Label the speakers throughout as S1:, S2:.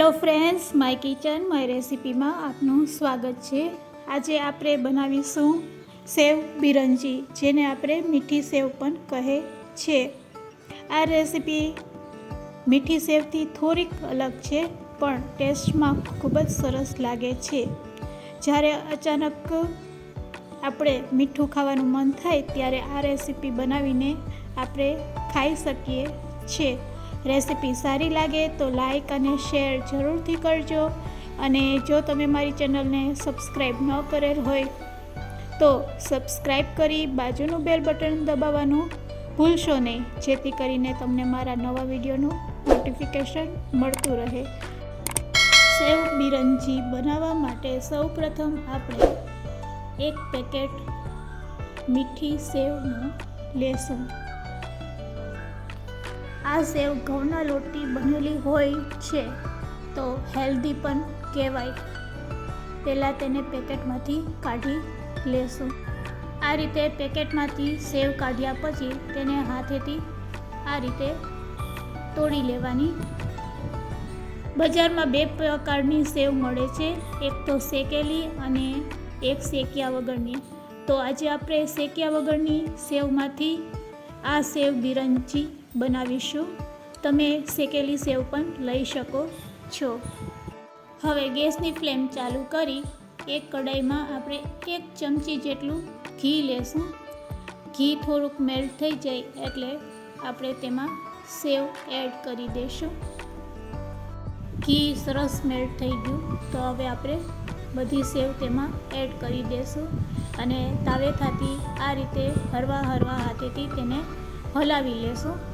S1: Hello friends, my kitchen, my રેસિપીમાં આપનું સ્વાગત છે. આજે આપણે બનાવીશું સેવ બિરંજી, જેને આપણે મીઠી સેવ પણ કહે છે. આ રેસીપી મીઠી સેવથી થોડીક અલગ છે, પણ ટેસ્ટમાં ખૂબ જ સરસ લાગે છે. જ્યારે અચાનક આપણે મીઠું ખાવાનું મન થાય, ત્યારે આ રેસીપી બનાવીને આપણે ખાઈ શકીએ છીએ. રેસિપી સારી લાગે તો લાઈક અને શેર જરૂરથી કરજો. અને જો તમે મારી ચેનલને સબસ્ક્રાઈબ ન કરેલ હોય તો સબસ્ક્રાઈબ કરી બાજુનું બેલ બટન દબાવવાનું ભૂલશો નહીં. જેથી કરીને તમને મારા નવા વિડીયોનું નોટિફિકેશન મળતું રહે. સેવ બિરંજી બનાવવા માટે સૌપ્રથમ આપણે એક પેકેટ મીઠી સેવનું લેશું આ સેવ ઘઉંના લોટથી બનેલી હોય છે, તો હેલ્ધી પણ કહેવાય. પહેલાં તેને પેકેટમાંથી કાઢી લેશું. આ રીતે પેકેટમાંથી સેવ કાઢ્યા પછી તેને હાથેથી આ રીતે તોડી લેવાની. બજારમાં બે પ્રકારની સેવ મળે છે, એક તો શેકેલી અને એક શેક્યા વગરની. તો આજે આપણે શેક્યા વગરની સેવમાંથી આ સેવ બિરંજી બનાવીશું. તમે શેકેલી સેવ પણ લઈ શકો છો. હવે ગેસની ફ્લેમ ચાલુ કરી એક કડાઈમાં આપણે એક ચમચી જેટલું ઘી લેશું. ઘી થોડુંક મેલ્ટ થઈ જાય એટલે આપણે તેમાં સેવ એડ કરી દઈશું ઘી સરસ મેલ્ટ થઈ ગયું. તો હવે આપણે બધી સેવ તેમાં એડ કરી દઈશું અને તાવેથાથી આ રીતે હરવા હરવા હાથેથી તેને હલાવી લેશું.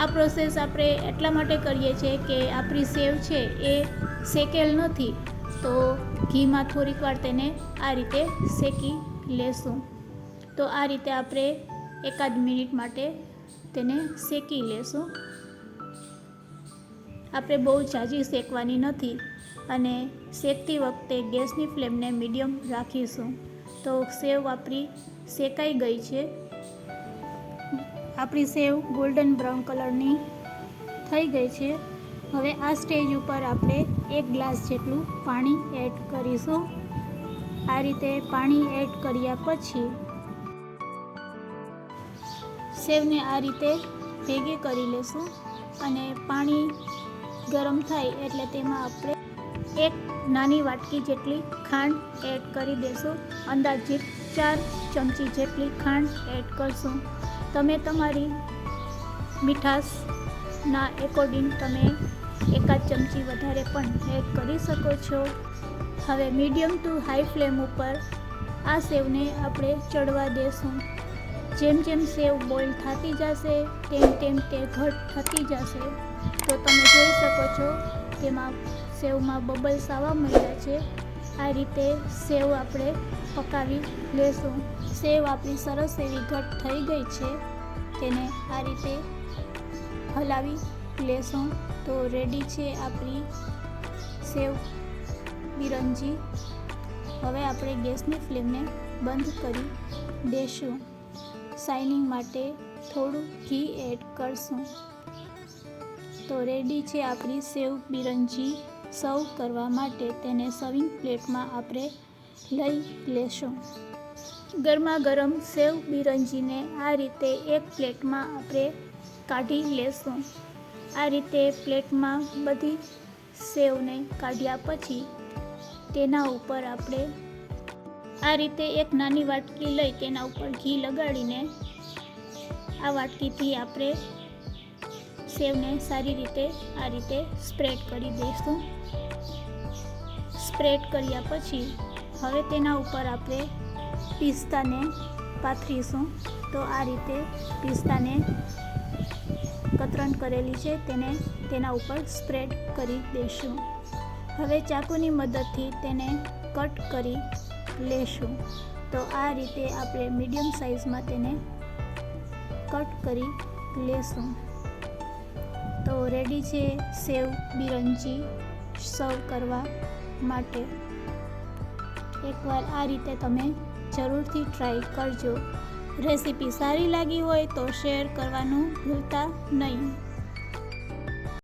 S1: આ પ્રોસેસ આપણે એટલા માટે કરીએ છીએ કે આપણી સેવ છે એ શેકેલ નથી. તો ઘીમાં થોડીક વાર તેને આ રીતે શેકી લેશું. તો આ રીતે આપણે એકાદ મિનિટ માટે તેને શેકી લેશું. આપણે બહુ ઝાઝી શેકવાની નથી અને શેકતી વખતે ગેસની ફ્લેમને મીડિયમ રાખીશું. તો સેવ આપણી શેકાઈ ગઈ છે. આપણી સેવ ગોલ્ડન બ્રાઉન કલરની થઈ ગઈ છે. હવે આ સ્ટેજ ઉપર આપણે એક ગ્લાસ જેટલું પાણી એડ કરીશું. આ રીતે પાણી એડ કર્યા પછી સેવને આ રીતે ભેગી કરી લેશું અને પાણી ગરમ થાય એટલે તેમાં આપણે એક નાની વાટકી જેટલી ખાંડ એડ કરી દેશું. અંદાજિત ચાર ચમચી જેટલી ખાંડ એડ કરશું. તમે તમારી મીઠાશના એકોર્ડિંગ તમે એકાદ ચમચી વધારે પણ એડ કરી શકો છો. હવે મીડિયમ ટુ હાઈ ફ્લેમ ઉપર આ સેવને આપણે ચડવા દેશું. જેમ જેમ સેવ બોઇલ થતી જશે, તેમ તેમ તે ઘટ થતી જશે. તો તમે જોઈ શકો છો, તેમાં સેવમાં બબલ્સ આવવા મળ્યા છે. આ રીતે સેવ આપણે પકાવી લેશું. સેવ આપણી સરસ એવી ઘટ થઈ ગઈ છે, તેને આ રીતે હલાવી લેશું. તો રેડી છે આપણી સેવ બિરંજી. હવે આપણે ગેસની ફ્લેમને બંધ કરી દેશું. શાઇનિંગ માટે થોડું ઘી એડ કરશું. તો રેડી છે આપણી સેવ બિરંજી. સર્વ કરવા માટે તેને સર્વિંગ પ્લેટમાં આપણે લઈ લેશું. ગરમા ગરમ સેવ બિરંજીને આ રીતે એક પ્લેટમાં આપણે કાઢી લેશું. આ રીતે પ્લેટમાં બધી સેવને કાઢ્યા પછી તેના ઉપર આપણે આ રીતે એક નાની વાટકી લઈ તેના ઉપર ઘી લગાડીને આ વાટકીથી આપણે સેવને સારી રીતે આ રીતે સ્પ્રેડ કરી દઈશું. સ્પ્રેડ કર્યા પછી હવે તેના ઉપર આપણે પિસ્તાને પાથરીશું. તો આ રીતે પિસ્તાને કતરણ કરેલી છે, તેને તેના ઉપર સ્પ્રેડ કરી દઈશું. હવે ચાકુની મદદથી તેને કટ કરી લેશું. તો આ રીતે આપણે મીડિયમ સાઇઝમાં તેને કટ કરી લેશું. તો રેડી છે સેવ બિરંજી સર્વ કરવા માટે. એકવાર આ રીતે તમે જરૂરથી ટ્રાય કરજો. રેસીપી સારી લાગી હોય તો શેર કરવાનું ભૂલતા નહીં.